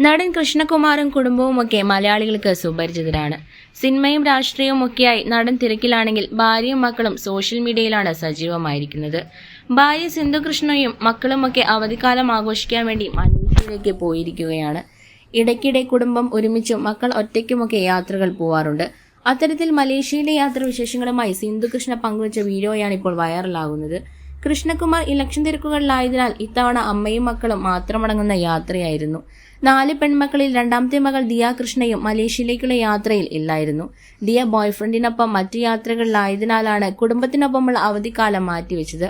നടൻ കൃഷ്ണകുമാറും കുടുംബവും ഒക്കെ മലയാളികൾക്ക് സുപരിചിതരാണ്. സിനിമയും രാഷ്ട്രീയവും ഒക്കെയായി നടൻ തിരക്കിലാണെങ്കിൽ ഭാര്യയും മക്കളും സോഷ്യൽ മീഡിയയിലാണ് സജീവമായിരിക്കുന്നത്. ഭാര്യ സിന്ധുകൃഷ്ണയും മക്കളുമൊക്കെ അവധിക്കാലം ആഘോഷിക്കാൻ വേണ്ടി മലേഷ്യയിലേക്ക് പോയിരിക്കുകയാണ്. ഇടയ്ക്കിടെ കുടുംബം ഒരുമിച്ചും മക്കൾ ഒറ്റയ്ക്കുമൊക്കെ യാത്രകൾ പോവാറുണ്ട്. അത്തരത്തിൽ മലേഷ്യയിലെ യാത്ര വിശേഷങ്ങളുമായി സിന്ധു കൃഷ്ണ പങ്കുവച്ച വീഡിയോയാണ് ഇപ്പോൾ വൈറലാകുന്നത്. കൃഷ്ണകുമാർ ഇലക്ഷൻ തിരക്കുകളിലായതിനാൽ ഇത്തവണ അമ്മയും മക്കളും മാത്രമടങ്ങുന്ന യാത്രയായിരുന്നു. നാല് പെൺമക്കളിൽ രണ്ടാമത്തെ മകൾ ദിയ കൃഷ്ണയും മലേഷ്യയിലേക്കുള്ള യാത്രയിൽ ഇല്ലായിരുന്നു. ദിയ ബോയ്ഫ്രണ്ടിനൊപ്പം മറ്റു യാത്രകളിലായതിനാലാണ് കുടുംബത്തിനൊപ്പമുള്ള അവധിക്കാലം മാറ്റിവെച്ചത്.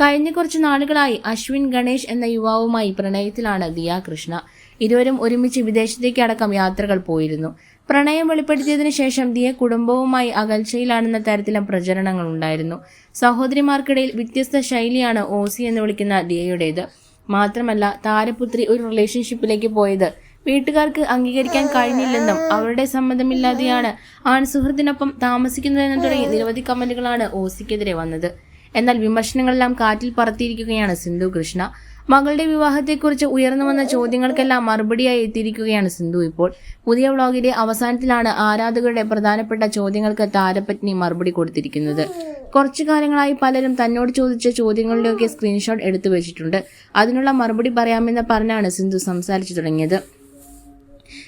കഴിഞ്ഞ കുറച്ച് നാളുകളായി അശ്വിൻ ഗണേഷ് എന്ന യുവാവുമായി പ്രണയത്തിലാണ് ദിയ കൃഷ്ണ. ഇരുവരും ഒരുമിച്ച് വിദേശത്തേക്ക് അടക്കം യാത്രകൾ പോയിരുന്നു. പ്രണയം വെളിപ്പെടുത്തിയതിനു ശേഷം ദിയ കുടുംബവുമായി അകൽച്ചയിലാണെന്ന തരത്തിലും പ്രചരണങ്ങൾ ഉണ്ടായിരുന്നു. സഹോദരിമാർക്കിടയിൽ വ്യത്യസ്ത ശൈലിയാണ് ഓസി എന്ന് വിളിക്കുന്ന ദിയയുടേത്. മാത്രമല്ല താരപുത്രി ഒരു റിലേഷൻഷിപ്പിലേക്ക് പോയത് വീട്ടുകാർക്ക് അംഗീകരിക്കാൻ കഴിഞ്ഞില്ലെന്നും അവരുടെ സമ്മതമില്ലാതെയാണ് ആൺ സുഹൃത്തിനൊപ്പം താമസിക്കുന്നതെന്നും തുടങ്ങി നിരവധി കമന്റുകളാണ് ഓസിക്കെതിരെ വന്നത്. എന്നാൽ വിമർശനങ്ങളെല്ലാം കാറ്റിൽ പറത്തിയിരിക്കുകയാണ് സിന്ധു കൃഷ്ണ. മകളുടെ വിവാഹത്തെക്കുറിച്ച് ഉയർന്നു വന്ന ചോദ്യങ്ങൾക്കെല്ലാം മറുപടിയായി എത്തിയിരിക്കുകയാണ് സിന്ധു. ഇപ്പോൾ പുതിയ വ്ളോഗിന്റെ അവസാനത്തിലാണ് ആരാധകരുടെ പ്രധാനപ്പെട്ട ചോദ്യങ്ങൾക്ക് താരപത്നി മറുപടി കൊടുത്തിരിക്കുന്നത്. കുറച്ചു കാലങ്ങളായി പലരും തന്നോട് ചോദിച്ച ചോദ്യങ്ങളുടെയൊക്കെ സ്ക്രീൻഷോട്ട് എടുത്തു വെച്ചിട്ടുണ്ട്. അതിനുള്ള മറുപടി പറയാമെന്ന് പറഞ്ഞാണ് സിന്ധു സംസാരിച്ചു തുടങ്ങിയത്.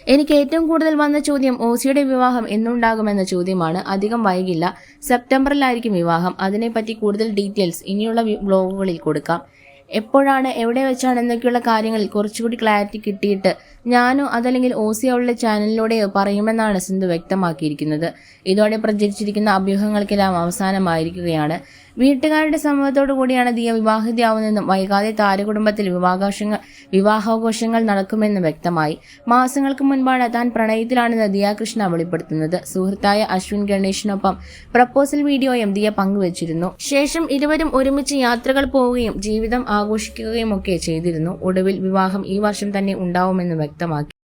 എനിക്ക് ഏറ്റവും കൂടുതൽ വന്ന ചോദ്യം ഓസിയുടെ വിവാഹം എന്നുണ്ടാകുമെന്ന ചോദ്യമാണ്. അധികം വൈകില്ല. സെപ്റ്റംബറിലായിരിക്കും വിവാഹം. അതിനെപ്പറ്റി കൂടുതൽ ഡീറ്റെയിൽസ് ഇനിയുള്ള വ്ലോഗുകളിൽ കൊടുക്കാം. എപ്പോഴാണ് എവിടെ വെച്ചാണ് എന്നൊക്കെയുള്ള കാര്യങ്ങളിൽ കുറച്ചുകൂടി ക്ലാരിറ്റി കിട്ടിയിട്ട് ഞാനോ അതല്ലെങ്കിൽ ഓസി അവളുടെ ചാനലിലൂടെയോ പറയുമെന്നാണ് സിന്ധു വ്യക്തമാക്കിയിരിക്കുന്നത്. ഇതോടെ പ്രചരിച്ചിരിക്കുന്ന അഭ്യൂഹങ്ങൾക്കെല്ലാം അവസാനമായിരിക്കുകയാണ്. വീട്ടുകാരുടെ സമ്മതത്തോടു കൂടിയാണ് ദിയ വിവാഹിതയാവുന്നതെന്നും വൈകാതെ താരകുടുംബത്തിൽ വിവാഹാഘോഷങ്ങൾ വിവാഹാഘോഷങ്ങൾ നടക്കുമെന്നും വ്യക്തമായി. മാസങ്ങൾക്ക് മുൻപാണ് താൻ പ്രണയത്തിലാണെന്ന് ദിയ കൃഷ്ണ വെളിപ്പെടുത്തുന്നത്. സുഹൃത്തായ അശ്വിൻ ഗണേഷിനൊപ്പം പ്രപ്പോസൽ വീഡിയോയും ദിയ പങ്കുവച്ചിരുന്നു. ശേഷം ഇരുവരും ഒരുമിച്ച് യാത്രകൾ പോവുകയും ജീവിതം ആഘോഷിക്കുകയും ഒക്കെ ചെയ്തിരുന്നു. ഒടുവിൽ വിവാഹം ഈ വർഷം തന്നെ ഉണ്ടാവുമെന്ന് വ്യക്തമാക്കി.